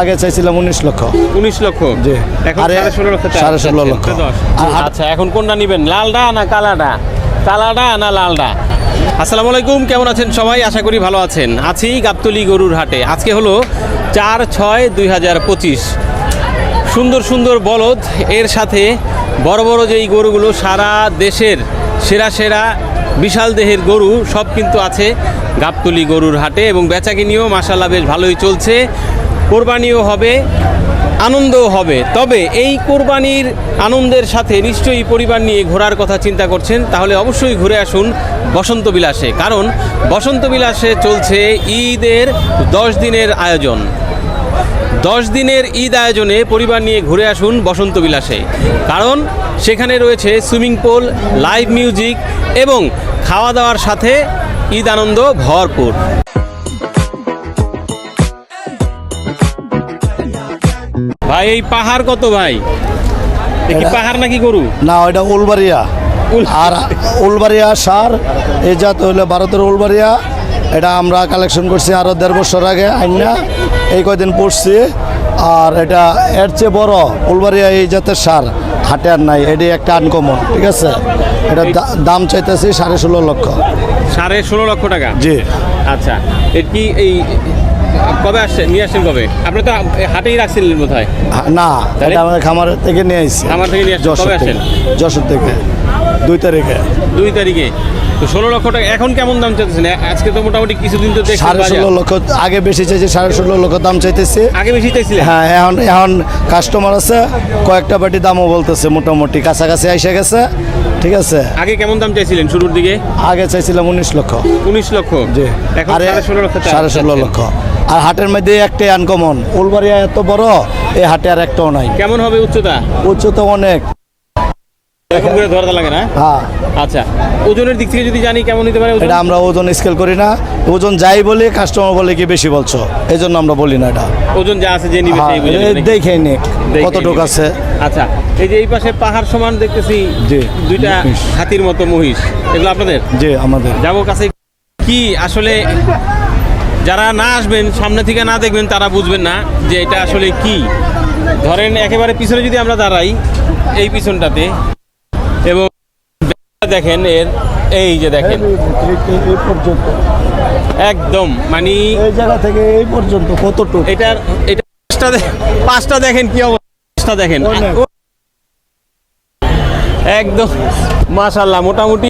আগে চাইছিলাম উনিশ লক্ষ। উনিশ লক্ষ? জি। এখন আরে সাড়ে ষোলো লক্ষ ষোলো লক্ষ। আচ্ছা এখন কোনটা নিবেন? লালডা না কালাডা? কালাডা না লালডা? আসসালামু আলাইকুম কেমন আছেন সবাই? আশা করি ভালো আছেন। আছি গাবতলি গরুর হাটে। আজকে হলো চার ছয় দুই হাজার পঁচিশ। সুন্দর সুন্দর বলদ। এর সাথে বড় বড় যেই গরুগুলো সারা দেশের সেরা সেরা বিশাল দেহের গরু সব কিন্তু আছে গাবতলি গরুর হাটে এবং বেচাকিনিও মাসাল্লাহ বেশ ভালোই চলছে। কোরবানিও হবে, আনন্দও হবে। তবে এই কোরবানির আনন্দের সাথে নিশ্চয়ই পরিবার নিয়ে ঘোরার কথা চিন্তা করছেন, তাহলে অবশ্যই ঘুরে আসুন বসন্ত বিলাসে। কারণ বসন্ত বিলাসে চলছে ঈদের দশ দিনের আয়োজন। দশ দিনের ঈদ আয়োজনে পরিবার নিয়ে ঘুরে আসুন বসন্ত বিলাসে। কারণ সেখানে রয়েছে সুইমিং পুল, লাইভ মিউজিক এবং খাওয়া দাওয়ার সাথে ঈদ আনন্দ ভরপুর। ভাই এই পাহাড় কত ভাই? এটা- পাহাড় নাকি গরু? না ওইটা উলবাড়িয়া। আর উলবাড়িয়া সার এই জাত হইল ভারতের উলবাড়িয়া। এটা আমরা কালেকশন করছি আরও দেড় বছর আগে আইনা। এই কয়দিন পড়ছি আর এটা এর চেয়ে বড় উলবাড়িয়া এই জাতের সার। হাটে আর নাই এটি একটা আনকমন ঠিক আছে? এটা দাম চাইতেছি সাড়ে ষোলো লক্ষ। সাড়ে ষোলো লক্ষ টাকা? জি। আচ্ছা কি এই কবে আসছেন? নিয়ে আসছেন কবে? আপনি তো হাটেই রাখছিলেন বোধ হয় না? এটা আমাদের খামার থেকে নিয়ে আসছি খামার থেকে নিয়ে আসছেন? কবে আসছেন? যশোর থেকে দুই তারিখে। দুই তারিখে। তো ষোলো লক্ষ টাকা এখন কেমন দাম চাইতেছেন? আজকে তো মোটামুটি কিছুদিন তো সাড়ে ষোলো লক্ষ আগে বেশি চাইছে সাড়ে ষোলো লক্ষ দাম চাইতেছে। আগে বেশি চাইছিলেন? হ্যাঁ এখন এখন কাস্টমার আছে কয়েকটা বাটি দামও বলতেছে মোটামুটি কাছাকাছি এসে গেছে। ঠিক আছে। আগে কেমন দাম চাইছিলেন শুরুর দিকে? আগে চাইছিলাম উনিশ লক্ষ। উনিশ লক্ষ? জি। আরে সাড়ে ষোলো লক্ষ সাড়ে ষোলো লক্ষ। আর হাটের মধ্যে একটাই আনকমন উলবাড়িয়া এত বড় এই হাটে আর একটাও নাই। কেমন হবে উচ্চতা? উচ্চতা অনেক। এখন করে ধরতে লাগে না? হ্যাঁ। আচ্ছা ওজনের দিক থেকে যদি জানি কেমন হতে পারে এটা আমরা ওজন স্কেল করি না। ওজন যাই বলি কাস্টমার বলে কি বেশি বলছো? এই জন্য আমরা বলি না এটা। ওজন যা আছে যে নিবে হ্যাঁ, সেই বুঝে দেখে নে কতটুক আছে। আচ্ছা এই যে এই পাশে পাহাড় সমান দেখতেছি জি, দুইটা হাতির মতো মহিষ। এগুলো আপনাদের? যে আমাদের। যাব কাছে। কি আসলে যারা না আসবেন সামনে থেকে না দেখবেন তারা বুঝবেন না যে এটা আসলে কি। ধরেন একেবারে পিছনে যদি আমরা দাঁড়াই এই পিছনটাতে এবং দেখেন এর এই যে দেখেন। এই পর্যন্ত। একদম মানে এই জায়গা থেকে এই পর্যন্ত কতটুক? এটার এটা পাঁচটা পাঁচটা দেখেন কি অবস্থা পাঁচটা দেখেন। একদম মাশাল্লাহ মোটামুটি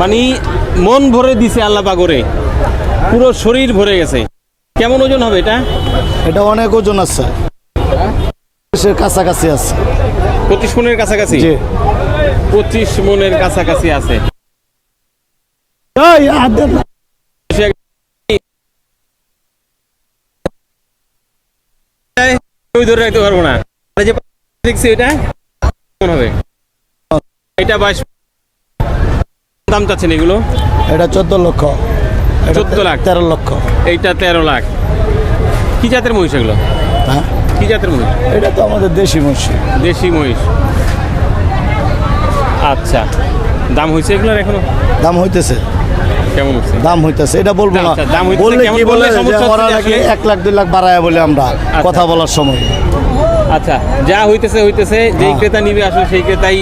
মানে মন ভরে দিছে আল্লাহ পাগরে পুরো শরীর ভরে গেছে। কেমন ওজন হবে এটা? এটা অনেক ওজন আছে। কাছাকাছি আছে। পঁচিশ মনের কাছাকাছি? জি। পঁচিশ মনের কাছাকাছি আছে। ধরে রাখতে পারব না। যে দেখছি এটা কেমন হবে? এটা বাইশ দাম চাচ্ছেন এগুলো? এটা চোদ্দ লক্ষ। 14 লাখ। তেরো লক্ষ। এইটা তেরো লাখ। কি জাতের মহিষ এগুলো? হ্যাঁ। কি জাতের মহিষ? এটা তো আমাদের দেশি মসি দেশি মহিষ। আচ্ছা। দাম হয়েছে এগুলোর এখনও? দাম হইতেছে। কেমন হচ্ছে? দাম হইতেছে এটা বলব না। আচ্ছা, দাম বললে কি বলে ওরা এক লাখ দুই লাখ বাড়ায় বলে আমরা কথা বলার সময়। আচ্ছা যা হইতেছে হইতেছে। যেই হ্যাঁ। ক্রেতা নিবে আসলে সেই ক্রেতাই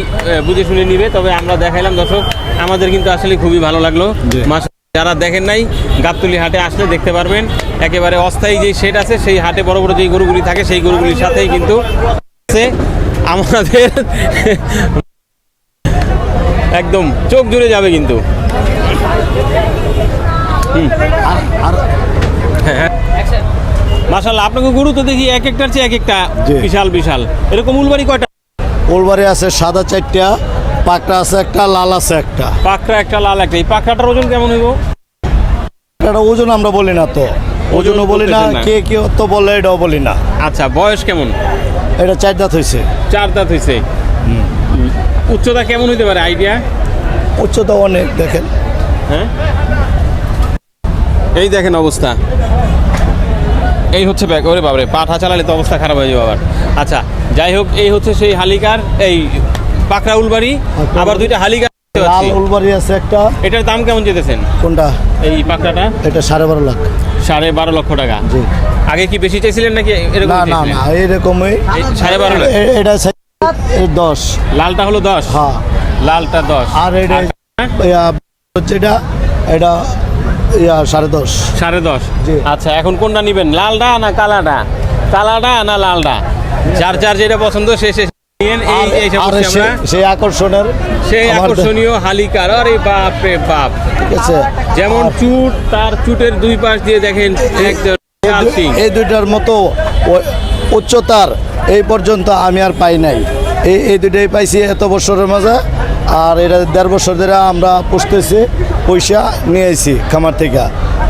বুঝে শুনে নিবে। তবে আমরা দেখাইলাম দর্শক আমাদের কিন্তু আসলে খুবই ভালো লাগল। মাস যারা দেখেন নাই গাবতলি হাটে আসলে দেখতে পারবেন একেবারে অস্থায়ী যে শেড আছে সেই হাটে বড় বড় যেই গরুগুলি থাকে সেই গরুগুলির সাথেই কিন্তু আমাদের একদম চোখ জুড়ে যাবে কিন্তু। আর মাসাল্লাহ আপনাকে গরু তো দেখি এক একটার চেয়ে এক একটা বিশাল বিশাল। এরকম উলবাড়ি কয়টা? ওলবারে আছে সাদা চারটা পাকটা আছে একটা লাল আছে একটা। পাকড়া একটা লাল একটা। এই পাকড়াটার ওজন কেমন হইব? এটা ওজন আমরা বলি না তো। ওজনও বলি না না। কে কে তো বলে এটাও বলি না। আচ্ছা বয়স কেমন? এটা চার দাঁত হয়েছে চার দাঁত হয়েছে উচ্চতা কেমন হইতে পারে? আইডিয়া? উচ্চতা অনেক দেখেন। হ্যাঁ? এই দেখেন অবস্থা। এই হচ্ছে ব্যাগ। ওরে বাবারে পাঠা চালালে তো অবস্থা খারাপ হয়ে যাবে আবার। আচ্ছা যাই হোক এই হচ্ছে সেই হালিকার এই পাকড়া উলবাড়ি আবার দুইটা দেখতে লাল। উলবারি আছে একটা। এটার দাম কেমন যেতেছেন? কোনটা? এই পাকড়াটা এটা সাড়ে বারো লাখ। সাড়ে বারো লক্ষ টাকা। জি। আগে কি বেশি চাইছিলেন নাকি এরকম না না না এরকমই। সাড়ে বারো লাখ। এটা দশ। লালটা হলো দশ? হ্যাঁ। লালটা দশ। আর এটা হ্যাঁ? হচ্ছে এটা এটা ইয়া সাড়ে দশ। সাড়ে দশ। আচ্ছা এখন কোনটা নিবেন? লালটা না কালাটা? কালাটা না লালটা? যার যার যেটা পছন্দ সে সে নিয়েন। এই আর- এইসব আর বলছি আমরা সে- সেই আকর্ষণের সেই আকর্ষণীয় হালিকার আরে বাপ রে বাপ ঠিক আছে যেমন চুট তার চুটের দুই পাশ দিয়ে দেখেন। এই দুইটার মতো উচ্চতার এই পর্যন্ত আমি আর পাই নাই এই এই দুইটাই পাইছি এত বছরের মাঝে আর এটা দেড় বছর ধরে আমরা পুষতেছি পয়সা নিয়ে আইছি খামার থেকে।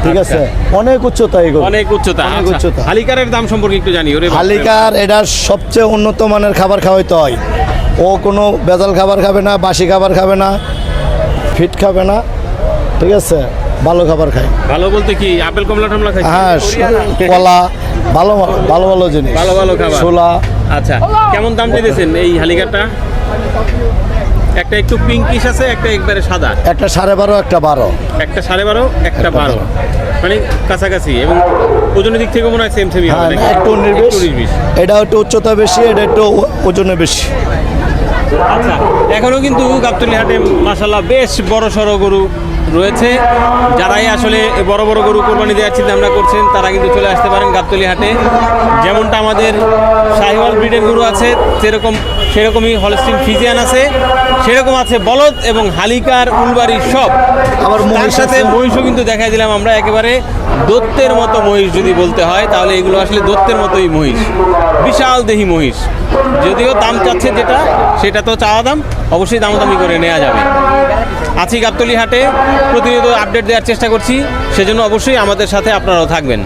ঠিক আছে? অনেক উচ্চতা এগুলো। অনেক উচ্চতা অনেক আচ্ছা, উচ্চতা। হালিকারের দাম সম্পর্কে একটু জানি ওরে। হালিকার এটা সবচেয়ে উন্নত মানের খাবার খাওয়াইতে হয়। ও কোনো বেজাল খাবার খাবে না বাসি খাবার খাবে না ফিট খাবে না ঠিক আছে? ভালো খাবার খায়। ভালো বলতে কি আপেল কমলা টমলা খাইছেন হ্যাঁ কলা ভালো ভালো ভালো জিনিস। ভালো ভালো খাবার। ছোলা। আচ্ছা কেমন দাম দিতেছেন এই হালিকারটা? একটা একটু পিঙ্কিশ আছে একটা একবারে সাদা। একটা সাড়ে বারো একটা বারো। একটা সাড়ে বারো একটা বারো। মানে কাছাকাছি এবং ওজনের দিক থেকে মনে হয় সেম সেমই হ্যাঁ একটু এটা একটু উচ্চতা বেশি এটা একটু ওজনে বেশি। আচ্ছা এখনও কিন্তু গাবতলি হাটে মাসাল্লাহ বেশ বড় সড়ো গরু রয়েছে। যারাই আসলে বড় বড় গরু কোরবানি দেওয়ার চিন্তা ভাবনা করছেন তারা কিন্তু চলে আসতে পারেন গাবতলি হাটে। যেমনটা আমাদের শাহিওয়াল ব্রিডের গরু আছে সেরকম সেরকমই হলস্টিন ফিজিয়ান আছে সেরকম আছে বলদ এবং হালিকার উলবাড়ি সব। আবার তার মহিষ সাথে মহিষও কিন্তু দেখাই দিলাম আমরা একেবারে দত্তের মতো মহিষ যদি বলতে হয় তাহলে এগুলো আসলে দত্তের মতোই মহিষ। বিশাল দেহি মহিষ। যদিও দাম চাচ্ছে যেটা সেটা তো চাওয়া দাম, অবশ্যই দামাদামি করে নেওয়া যাবে। আছি গাবতলি হাটে, প্রতিনিয়ত আপডেট দেওয়ার চেষ্টা করছি, সেজন্য অবশ্যই আমাদের সাথে আপনারাও থাকবেন।